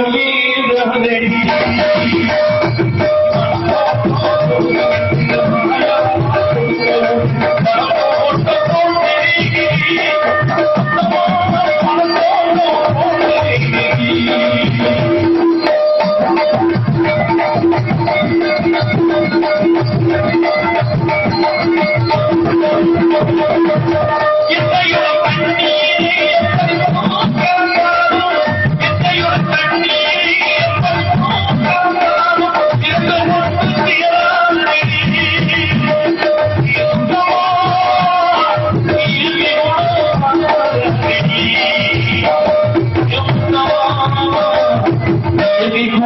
कबीर रहने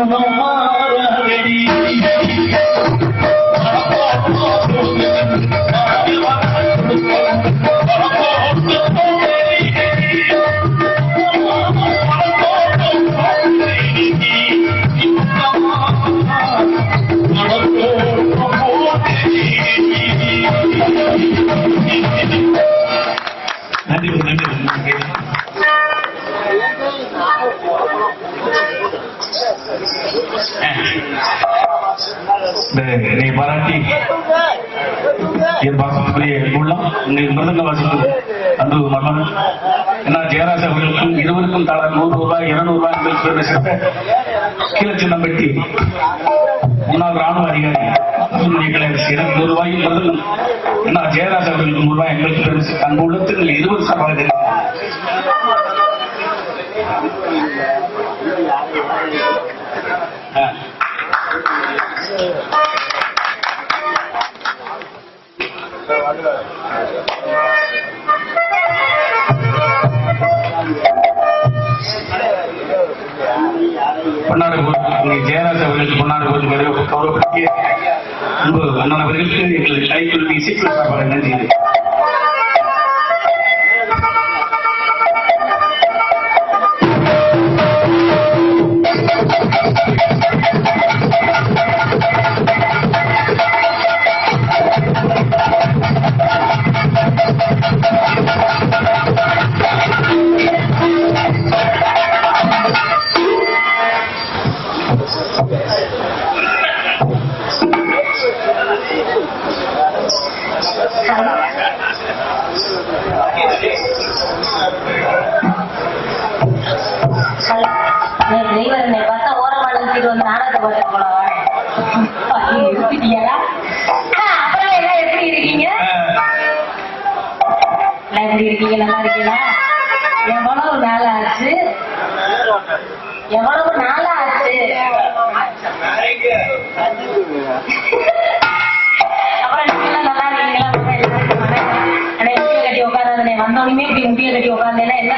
நன்றி பாராட்டி என் பாசத்துக்குரிய உள்ளம் உங்கள் மிருதங்க வாசிக்கும் அன்பு மகன் என்ன ஜெயராஜ் அவர்களுக்கும் இருவருக்கும் தலா நூறு ரூபாய் இருநூறு ரூபாய் என்று பெருமை சேர்த்த கீழச்சின்னம்பட்டி முன்னாள் ராணுவ அதிகாரி எங்களை ரூபாயும் நூறு என்ன ஜெயராஜ் அவர்களுக்கு நூறு ரூபாய் எங்களுக்கு பெருமை சேர்த்த அன்பு உள்ளத்தில் இருவர் சார்பாக தெரிவிக்கிறேன். பொன்னாடு போட்டு ஜெயராஜ் அவர்களுக்கு பொன்னாடு போட்டு கௌரவ- கௌரவப்படுத்திய அன்பு அண்ணன் அவர்களுக்கு எங்கள் கைக்குழுவி இசைக்குழு நன்றி. நாள் ஆச்சு எவ்வளவு நாள் ஆச்சு இப்படி முடிய கட்டி உட்கார்ந்தேன்னா என்ன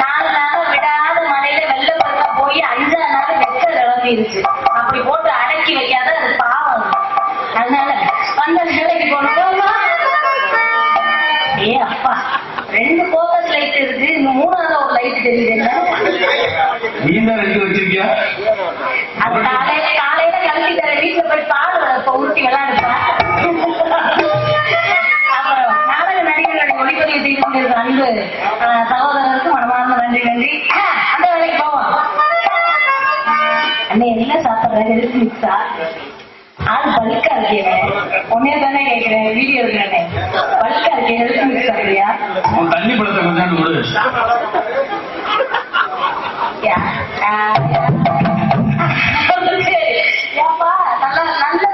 நாலு நாள் விடாத மழையில வெள்ளப்பெருக்கா போய் அஞ்சா நாள் வெக்க கிளம்பிருச்சு அப்படி போட்டு அடக்கி வைக்காத அது பாவம். அதனால வந்த அப்படின்னு அன்பு சகோதரருக்கு மனமார்ந்த நன்றி நன்றி அந்த வேலைக்கு போவோம். அண்ணே என்ன சாப்பிட்றது எதுக்கு மிக்ஸா ஆள் பல்கா இருக்கே. உன்னே கேட்கிறேன் வீடியோ இருக்கிறானே பல்கா இருக்கே. எதுக்கு மிக்ஸ் ஆகுறியா உன் தண்ணி பழத்தை கொஞ்சம் கொடு. ஏப்பா நல்லா நல்ல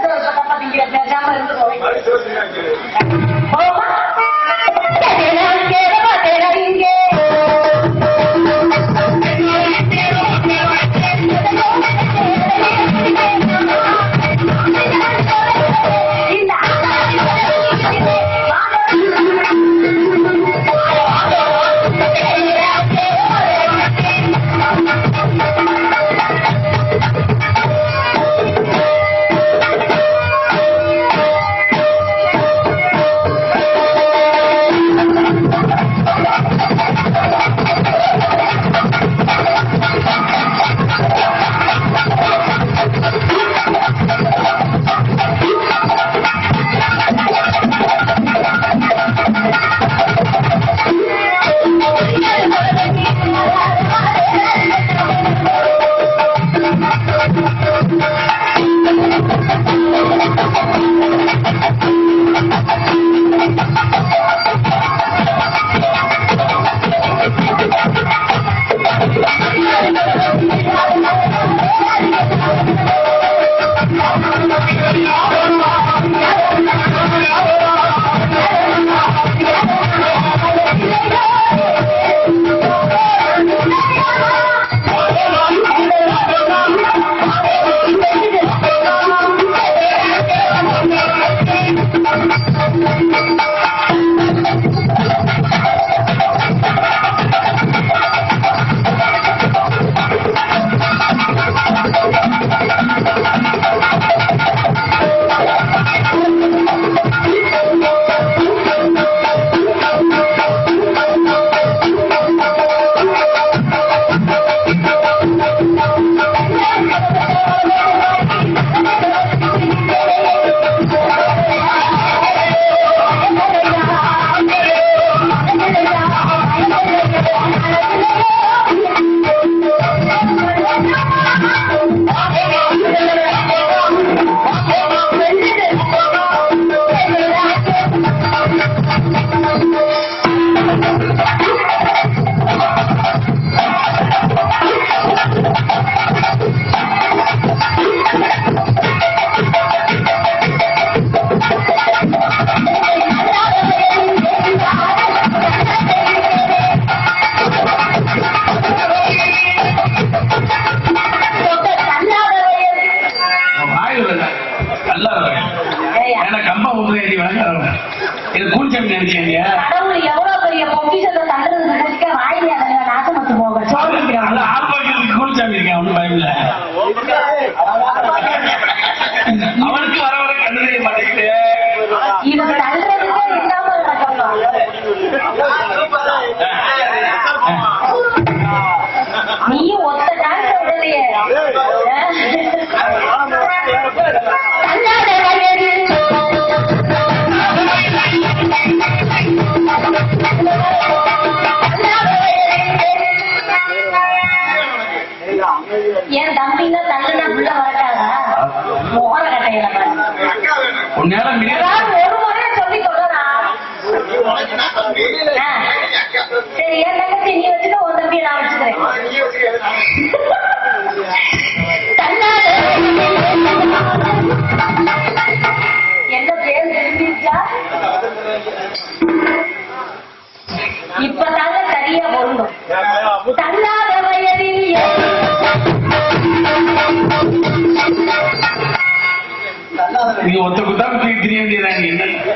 நீங்க ஒத்த குத்தாம தூக்கி திரிய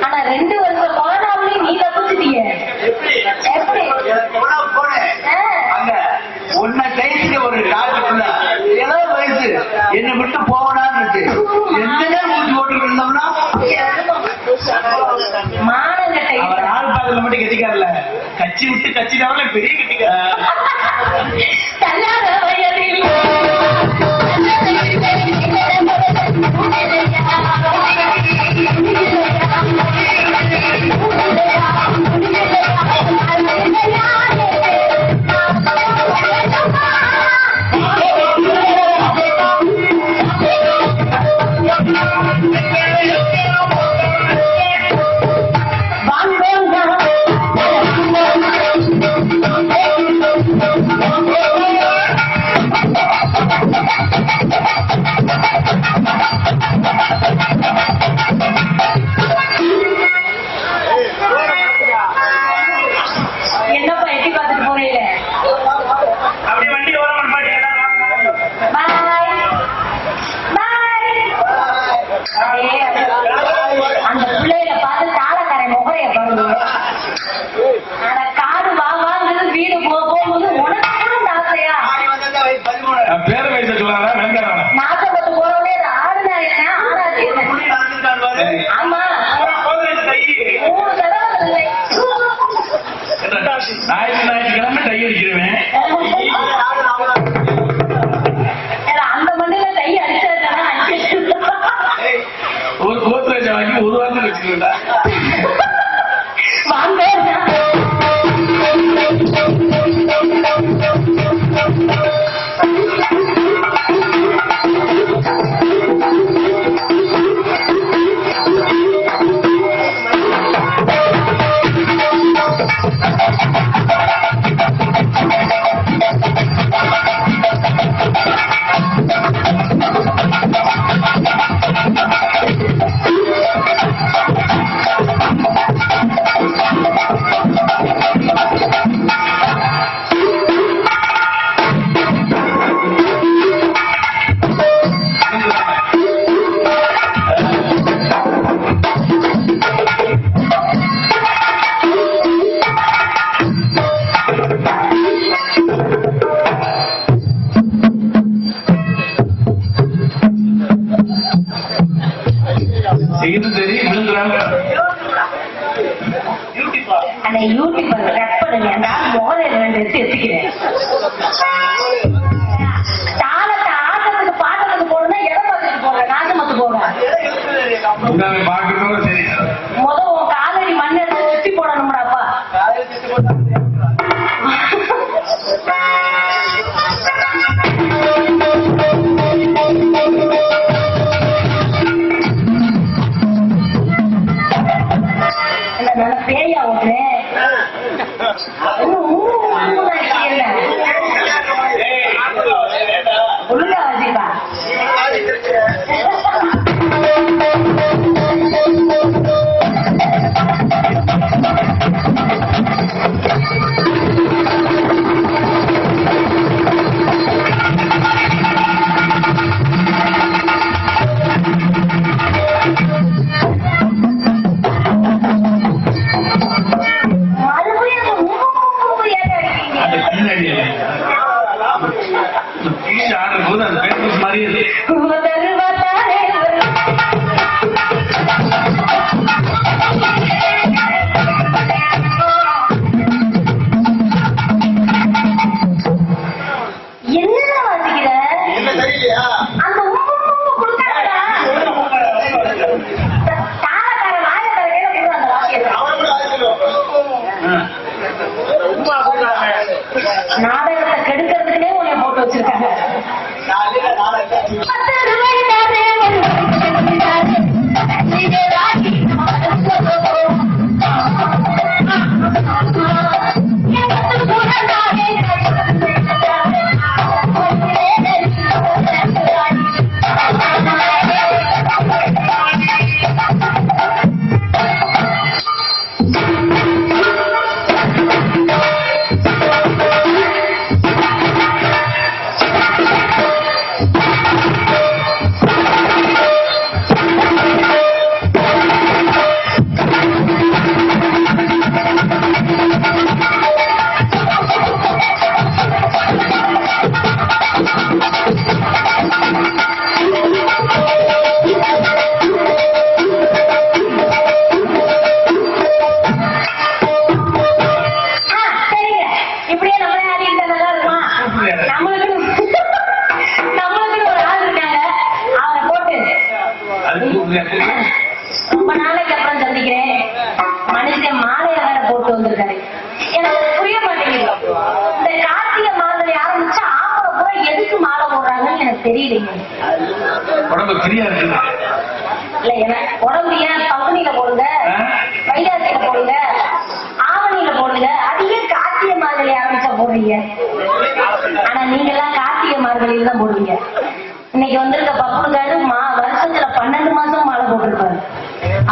ஆனா ரெண்டு வருஷம் கொரோனாவிலே நீ தப்பிச்சிட்டீங்க உன்னை கைத்துல ஒரு டாக்டர் ஏதோ வயசு. என்ன விட்டு போவனான்னு என்னங்க மூச்சு ஓட்டு இருந்தோம்னா? மானங்கட்டை. அவர் மட்டும் கட்டிக்காரல கட்சி விட்டு கட்சி பெரிய கட்டிக்கார ஞாயிற்று ஞாயிற்றுக்கிழமை டை அடிக்கிறவன்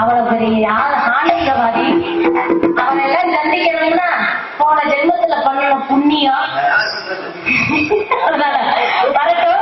அவ்வளவு பெரிய யார் அவன் எல்லாம் சந்திக்கணும்னா போன ஜென்மத்துல பண்ணின புண்ணியம். வரட்டும்.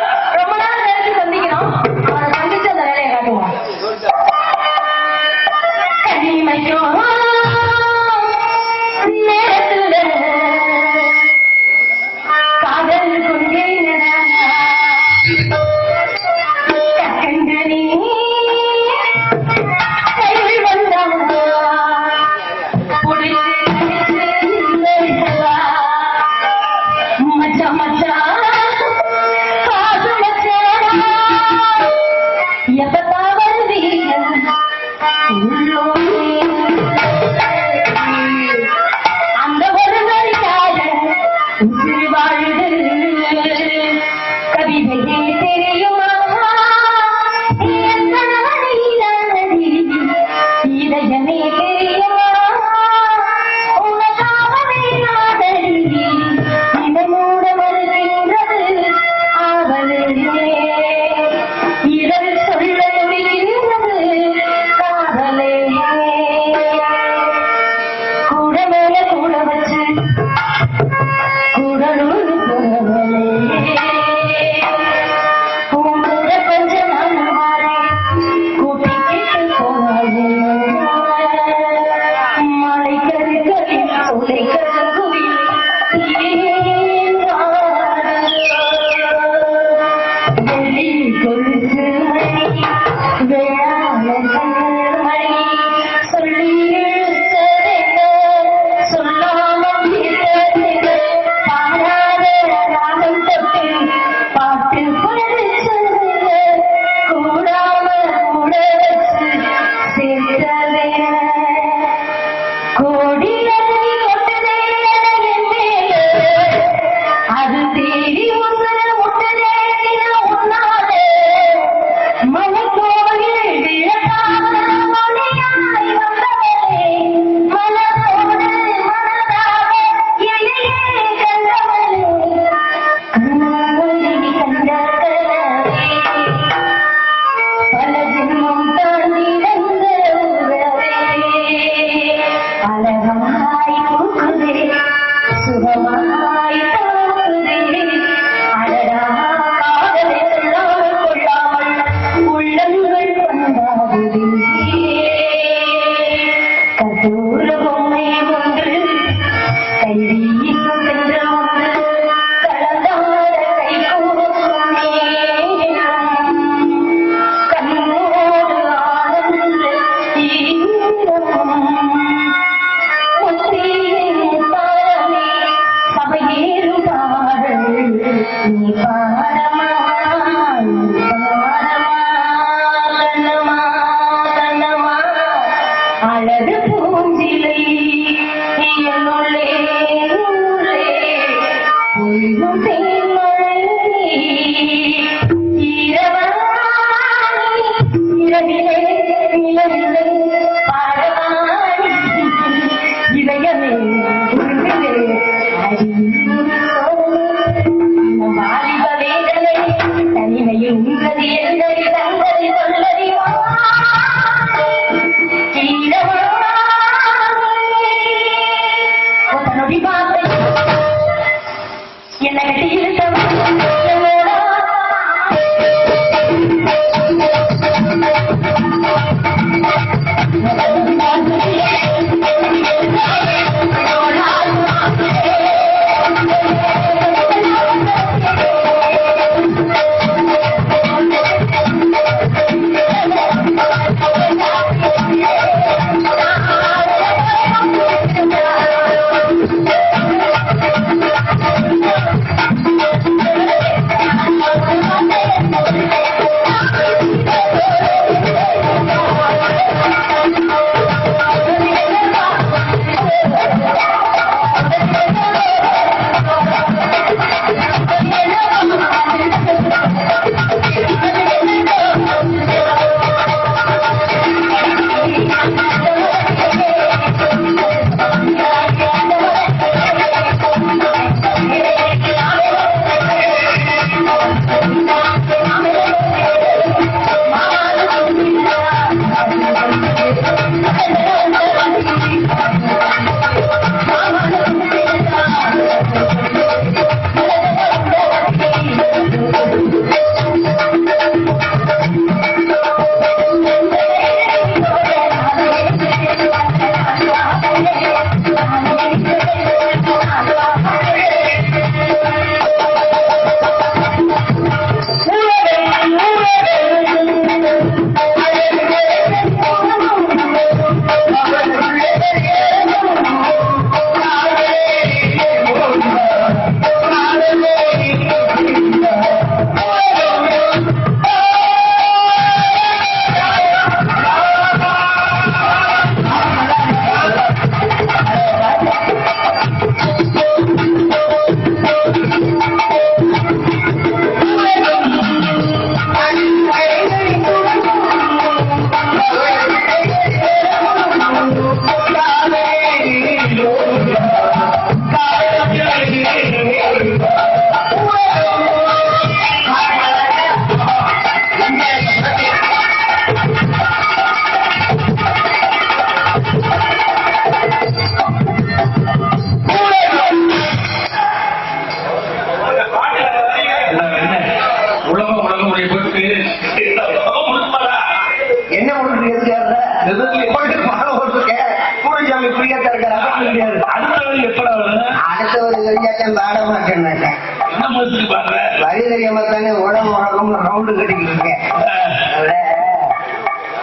不要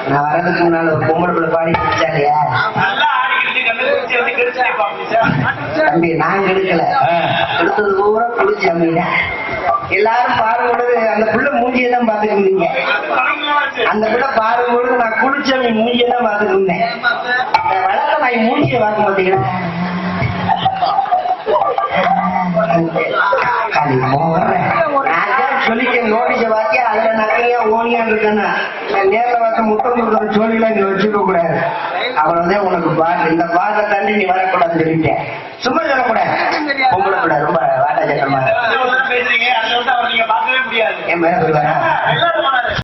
நான் வர்றதுக்கு முன்னால ஒரு பொம்பளை பிள்ளை பாடி பாப்பிச்சா தம்பி நான் எடுக்கல எடுத்தது பூரா குளிச்சு அம்மியா எல்லாரும் பாடும்பொழுது அந்த புள்ள மூஞ்சியை தான் பாத்துட்டு இருந்தீங்க. அந்த புள்ள பாடும்பொழுது நான் குளிச்சவங்க மூஞ்சியை தான் பாத்துட்டு இருந்தேன். வழக்க நான் மூஞ்சியை பார்க்க மாட்டேங்கிறேன் களி மோர்றேன். நான் தான் சொல்லிட்டேன் நோட்டீஸை வாக்கி அதுல நகையா ஓனியா இருக்கேன்னா நேர்ல பார்த்து முத்தம் கொடுக்குற சோழிலாம் இங்க வச்சுக்க கூடாது. அவ்வளவுதான் உனக்கு பாட்டு இந்த பாட்டை தாண்டி நீ வரக்கூடாதுன்னு சொல்லிட்டேன் சும்மா சொல்லக்கூடாது. பொம்பளை கூட ரொம்ப வாட்டா சட்டமா என் மேல சொல்லுவாரா?